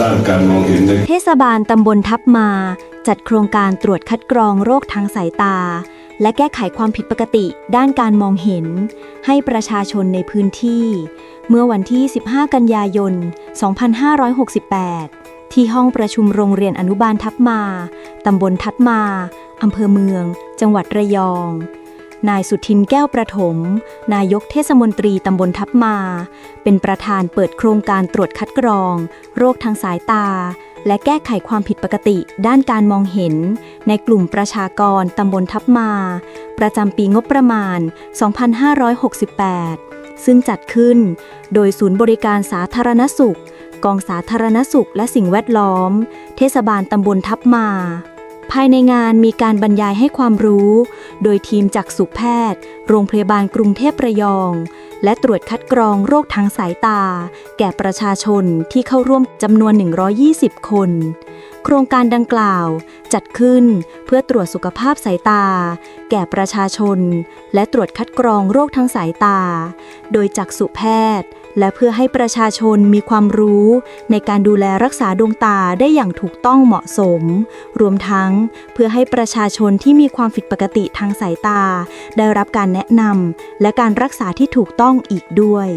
ด้านการมองเห็นในเทศบาลตำบลทับมา จัดโครงการตรวจคัดกรองโรคทางสายตา และแก้ไขความผิดปกติด้านการมองเห็น ให้ประชาชนในพื้นที่ เมื่อวันที่ 15 กันยายน 2568 ที่ห้องประชุมโรงเรียนอนุบาลทับมา ตำบลทับมา อำเภอเมือง จังหวัดระยอง นายสุทินแก้วประถม นายกเทศมนตรีตำบลทับมา เป็นประธานเปิดโครงการตรวจคัดกรอง โรคทางสายตา และแก้ไขความผิดปกติด้านการมองเห็น ในกลุ่มประชากรตำบลทับมา ประจำปีงบประมาณ 2568 ซึ่งจัดขึ้น โดยศูนย์บริการสาธารณสุข กองสาธารณสุขและสิ่งแวดล้อม เทศบาลตำบลทับมาภายในงานมีการบรรยายให้ความรู้ โดยทีมจากสุแพทย์ โรงพยาบาลกรุงเทพระยอง และตรวจคัดกรองโรคทางสายตา แก่ประชาชนที่เข้าร่วมจำนวน 120 คน โครงการดังกล่าวจัดขึ้นเพื่อตรวจสุขภาพสายตา แก่ประชาชน และตรวจคัดกรองโรคทางสายตา โดยจักษุแพทย์ และเพื่อให้ประชาชนมีความรู้ในการดูแลรักษาดวงตาได้อย่างถูกต้องเหมาะสม รวมทั้งเพื่อให้ประชาชนที่มีความผิดปกติทางสายตา ได้รับการแนะนำและการรักษาที่ถูกต้องอีกด้วย